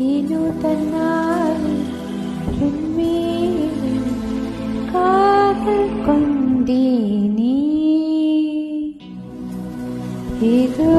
నేను తన్నాయి കാതൽ കൊണ്ടീനി ഏതോ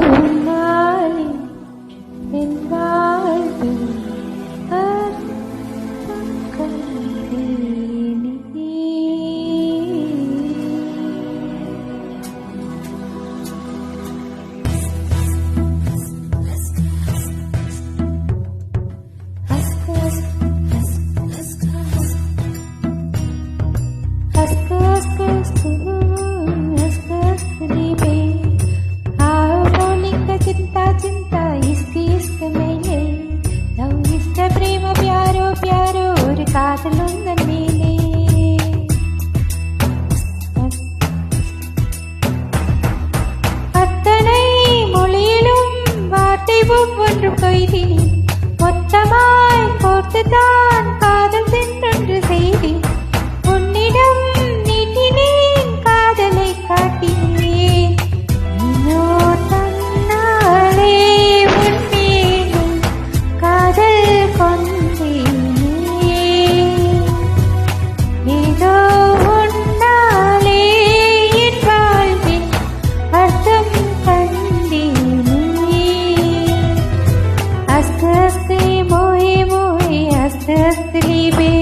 என்றும் கொய்தினேன் மொத்தமாய் கோர்த்துதான் காதல் சென்றென்று செய்தேன் असली बे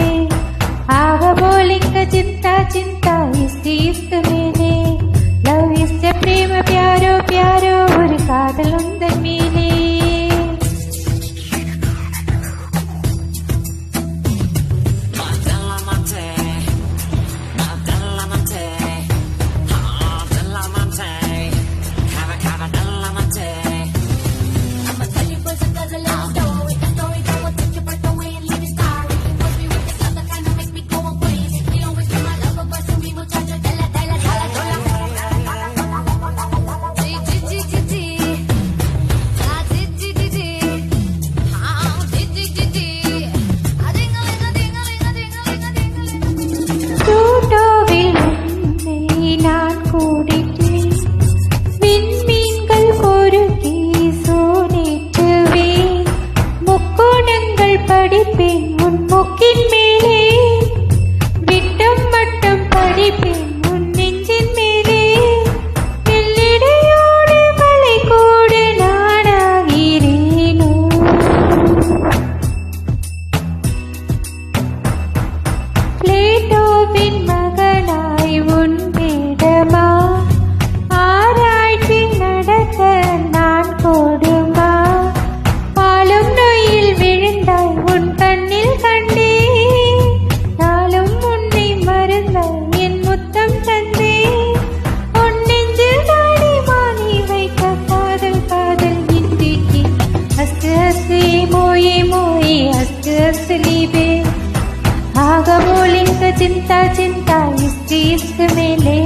चिंता चिंता इसकी इश्क में ले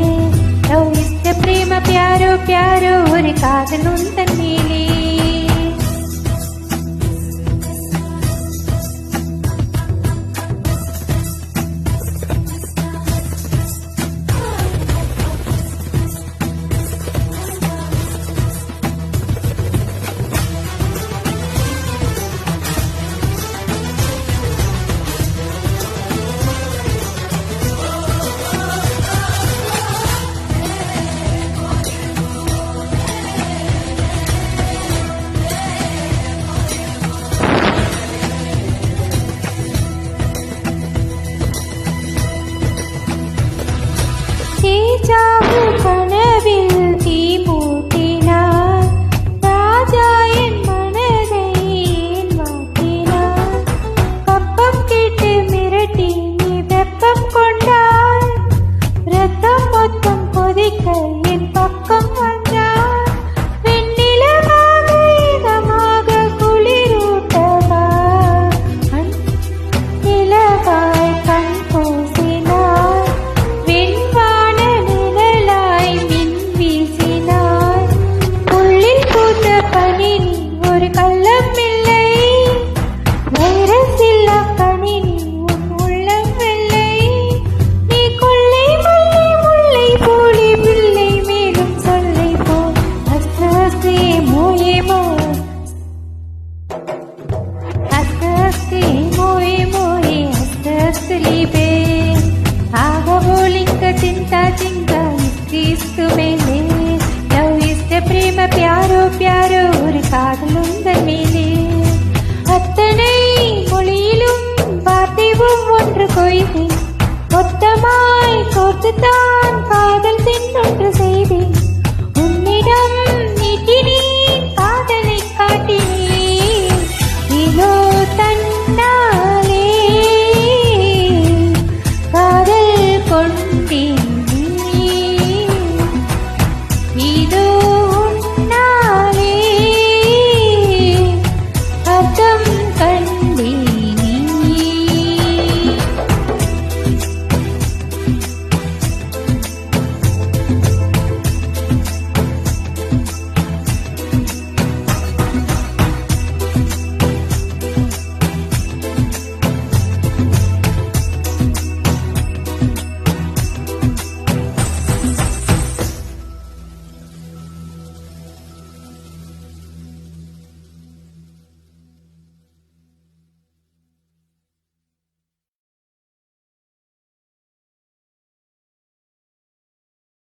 तो इश्क प्रेम प्यारो प्यारो और कादनुंतनी என் பக்கம் பியாரோ பியாரோ ஒரு காதல் உந்தன் மேலே. அத்தனை மொழியிலும் வார்த்தையும் ஒன்று கொய்து. மொத்தமாய் கோர்த்துத்தான்